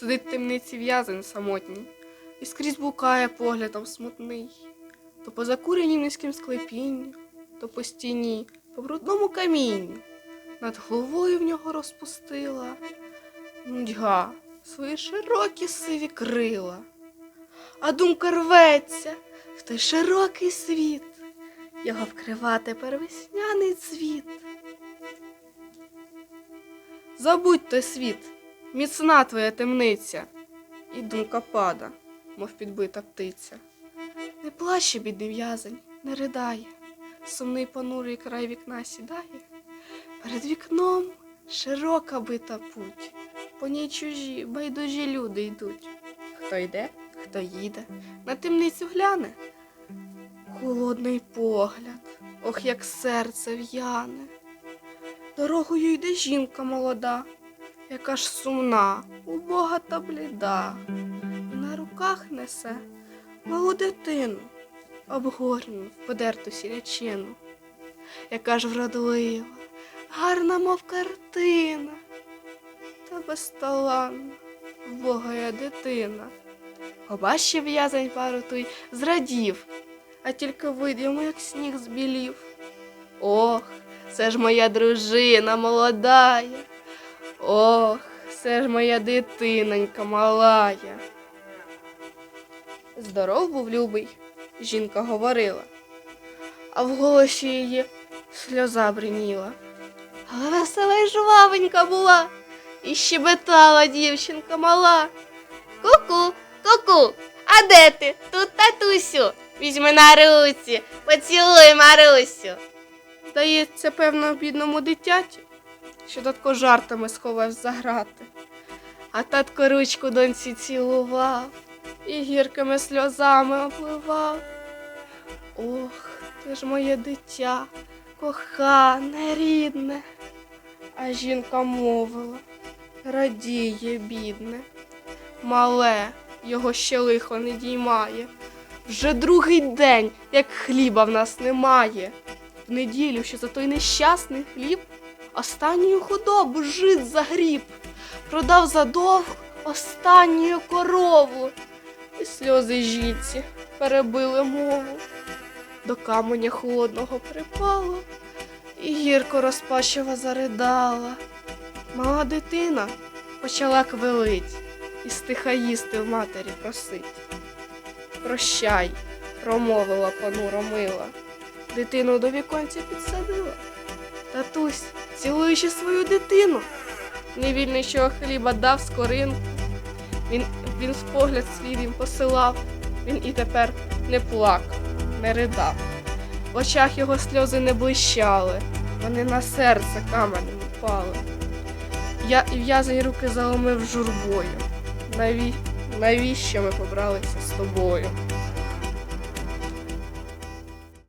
Сидить в темниці в'язень самотній, і скрізь блукає поглядом смутний. То по закуренім низьким склепінню, то по стіні, по брудному камінню. Над головою в нього розпустила нудьга свої широкі сиві крила. А думка рветься в той широкий світ, його вкрива тепер весняний цвіт. Забудь той світ, міцна твоя темниця, і думка пада, мов підбита птиця. Не плаче, бідний в'язень, не ридає, сумний понурий край вікна сідає. Перед вікном широка бита путь, по ній чужі, байдужі люди йдуть. Хто йде, хто їде, на темницю гляне. Холодний погляд, ох, як серце в'яне. Дорогою йде жінка молода, яка ж сумна, убога та бліда, на руках несе малу дитину, обгорну в подерту сірячину, яка ж вродлива, гарна, мов картина, та безталанна, вбогая дитина. Побачив в'язень пару той зрадів, а тільки вид йому, як сніг збілів. Ох, це ж моя дружина молодая. Ох, це ж моя дитинонька малая. Здоров був любий, жінка говорила, а в голосі її сльоза бриніла. Але весела й жвавенька була, і щебетала дівчинка мала. Ку-ку, ку-ку, а де ти? Тут татусю. Візьми на руці, поцілуй Марусю. Здається, певно, бідному дитяті, що татко жартами сховав за грати. А татко ручку доньці цілував і гіркими сльозами обливав. Ох, ти ж моє дитя, кохане, рідне. А жінка мовила, радіє, бідне, мале, його ще лихо не діймає. Вже другий день, як хліба в нас немає. В неділю, що за той нещасний хліб, останню худобу жит загріб, продав за довг останню корову, і сльози жінці перебили мову. До каменя холодного припало, і гірко розпачливо заридала. Мала дитина почала квилить і стиха їсти в матері просить. Прощай, промовила понуро мила. Дитину до віконця підсадила. Татусь, цілуючи свою дитину, невільний що хліба дав скоринку. Він, він з погляд свій їм посилав, він і тепер не плакав, не ридав. В очах його сльози не блищали, вони на серце каменем упали. Я і в'язані руки заломив журбою. Наві... Навіщо ми побралися з тобою?